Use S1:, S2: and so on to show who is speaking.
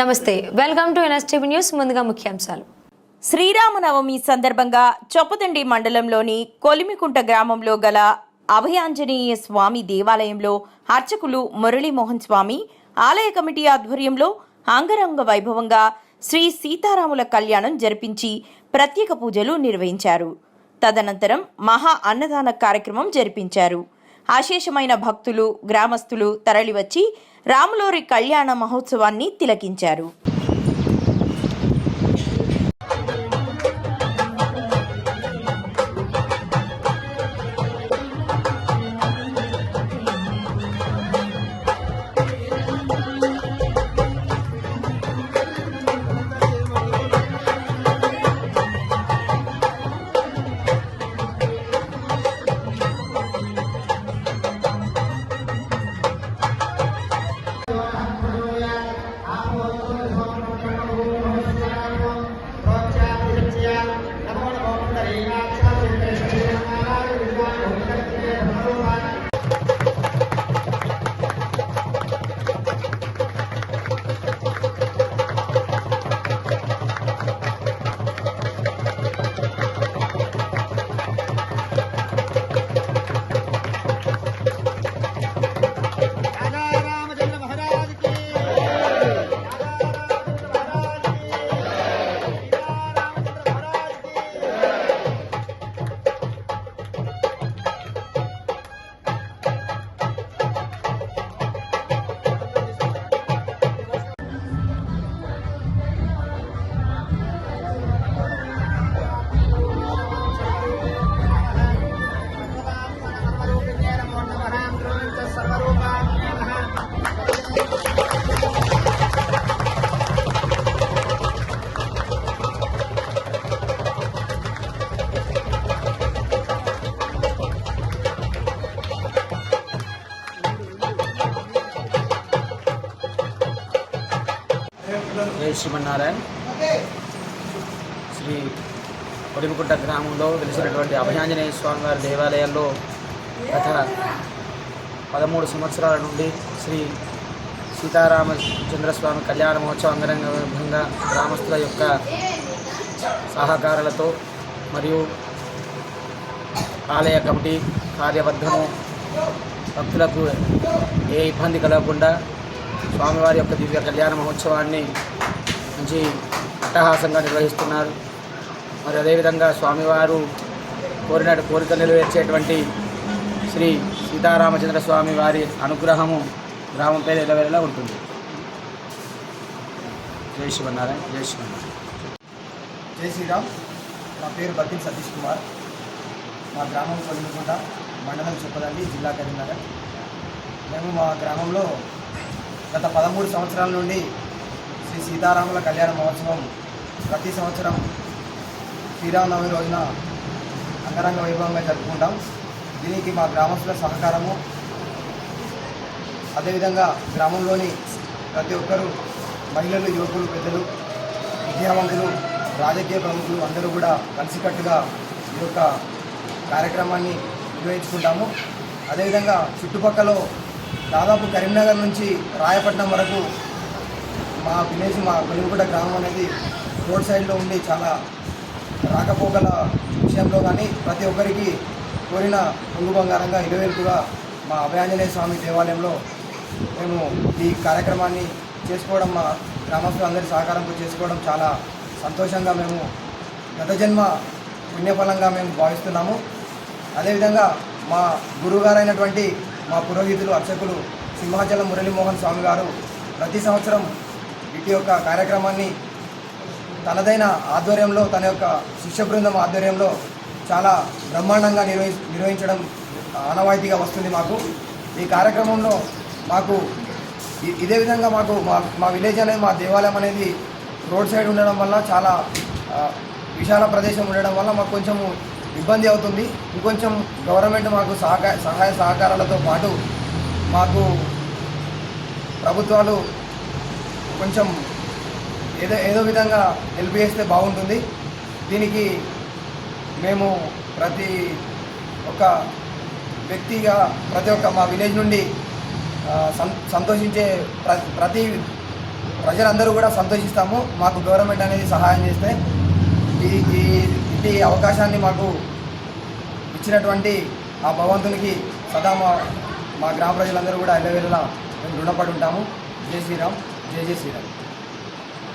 S1: నమస్తే welcome to NSTV news ముందుగా ముఖ్యాంశాలు.
S2: శ్రీరామనవమి సందర్భంగా చొప్పదండి మండలంలోని కొలిమికుంట గ్రామంలో గల అభయాంజనేయ స్వామి దేవాలయంలో అర్చకులు మురళీమోహన్ స్వామి ఆలయ కమిటీ ఆధ్వర్యంలో అంగరంగ వైభవంగా శ్రీ సీతారాముల కళ్యాణం జరిపించి ప్రత్యేక పూజలు నిర్వహించారు. తదనంతరం మహా అన్నదాన కార్యక్రమం జరిపించారు. అశేషమైన భక్తులు గ్రామస్తులు తరలివచ్చి రాములోరి కళ్యాణ మహోత్సవాన్ని తిలకించారు.
S3: జై శ్రీమన్నారాయణ. శ్రీ కొడిమికుంట గ్రామంలో వెలిసినటువంటి అభయాంజనేయ స్వామి వారి దేవాలయాల్లో గత పదమూడు సంవత్సరాల నుండి శ్రీ సీతారామచంద్రస్వామి కళ్యాణ మహోత్సవం అంగరంగ వైభవంగా గ్రామస్తుల యొక్క సహకారాలతో మరియు ఆలయ కమిటీ కార్యబద్ధము భక్తులకు ఏ ఇబ్బంది కలగకుండా స్వామివారి యొక్క దివ్య కళ్యాణ మహోత్సవాన్ని మంచి అట్టహాసంగా నిర్వహిస్తున్నారు. మరి అదేవిధంగా స్వామివారు కోరిన కోరిక నెరవేర్చేటువంటి శ్రీ సీతారామచంద్ర స్వామి వారి అనుగ్రహము గ్రామం పేరు ఎలవేళలా ఉంటుంది. జై శివనారాయణ జై శివనారాయణ
S4: జై శ్రీరామ్. నా పేరు భక్తి సతీష్ కుమార్. మా గ్రామం కొలిమికుంట మండలం చెప్పదండి జిల్లా కరీంనగర్. మేము మా గ్రామంలో గత పదమూడు సంవత్సరాల నుండి శ్రీ సీతారాముల కళ్యాణ మహోత్సవం ప్రతి సంవత్సరం శ్రీరామనవమి రోజున అంగరంగ వైభవంగా జరుపుకుంటాం. దీనికి మా గ్రామస్తుల సహకారము అదేవిధంగా గ్రామంలోని ప్రతి ఒక్కరూ మహిళలు యువకులు పెద్దలు విద్యావంతులు రాజకీయ ప్రముఖులు అందరూ కూడా కలిసికట్టుగా ఈ యొక్క కార్యక్రమాన్ని నిర్వహించుకుంటాము. అదేవిధంగా చుట్టుపక్కల దాదాపు కరీంనగర్ నుంచి రాయపట్నం వరకు మా విలేజ్ మా కొలిమిగూడ గ్రామం అనేది రోడ్ సైడ్లో ఉండి చాలా రాకపోకల విషయంలో కానీ ప్రతి ఒక్కరికి కోరిన పొంగు బంగారంగా ఇరవేలుపుగా మా అభయాంజనేయ స్వామి దేవాలయంలో మేము ఈ కార్యక్రమాన్ని చేసుకోవడం మా గ్రామస్తులు అందరి సహకారంతో చేసుకోవడం చాలా సంతోషంగా మేము గత జన్మ పుణ్యఫలంగా మేము భావిస్తున్నాము. అదేవిధంగా మా గురువుగారైనటువంటి మా పురోహితులు అర్చకులు సింహాచలం మురళీమోహన్ స్వామి గారు ప్రతి సంవత్సరం ఇటు యొక్క కార్యక్రమాన్ని తనదైన ఆధ్వర్యంలో తన యొక్క శిష్య బృందం ఆధ్వర్యంలో చాలా బ్రహ్మాండంగా నిర్వహి నిర్వహించడం ఆనవాయితీగా వస్తుంది మాకు. ఈ కార్యక్రమంలో మాకు ఇదే విధంగా మాకు మా మా విలేజ్ అనేది మా దేవాలయం అనేది రోడ్ సైడ్ ఉండడం వల్ల చాలా విశాల ప్రదేశం ఉండడం వల్ల మాకు కొంచెము ఇబ్బంది అవుతుంది. ఇంకొంచెం గవర్నమెంట్ మాకు సహకార సహాయ సహకారాలతో పాటు మాకు ప్రభుత్వాలు కొంచెం ఏదో ఏదో విధంగా హెల్ప్ చేస్తే బాగుంటుంది. దీనికి మేము ప్రతి ఒక్క వ్యక్తిగా ప్రతి ఒక్క మా విలేజ్ నుండి సంతోషించే ప్ర ప్రతి ప్రజలందరూ కూడా సంతోషిస్తాము. మాకు గవర్నమెంట్ అనేది సహాయం చేస్తే ఈ ఈ అవకాశాన్ని మాకు ఇచ్చినటువంటి ఆ భగవంతునికి సదా మా మా గ్రామ ప్రజలందరూ కూడా ఎల్లవేళలా మేము రుణపడి ఉంటాము. జై శ్రీరామ్ జై జై శ్రీరామ్.